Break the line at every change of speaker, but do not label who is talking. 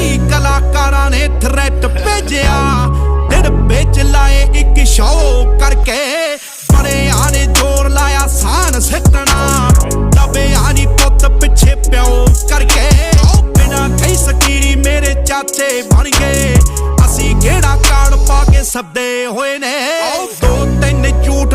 ਕਈ ਕਲਾਕਾਰਾਂ ਨੇ ਥ੍ਰੈਟ ਭੇਜਿਆ। ਡਿੜਬੇ ਚ ਲਾਏ ਇੱਕ ਸ਼ੋਅ ਕਰਕੇ। ਬੜਿਆਂ ਨੇ ਜ਼ੋਰ ਲਾਇਆ ਸਾਨ ਸਿੱਟਣਾ। ਦਬਿਆ ਨੀ ਪੁੱਤ ਪਿੱਛੇ ਪਿਓ ਕਰਕੇ। ਉਹ ਬਿਨਾ ਕਈ ਸਕੀਰੀ ਮੇਰੇ ਚਾਚੇ ਬਣ ਗਏ। ਅਸੀਂ ਕਿਹੜਾ ਕਾਰਡ ਪਾ ਕੇ ਸੱਦੇ ਹੋਏ ਨੇ? ਦੋ ਤਿੰਨ ਝੂਠ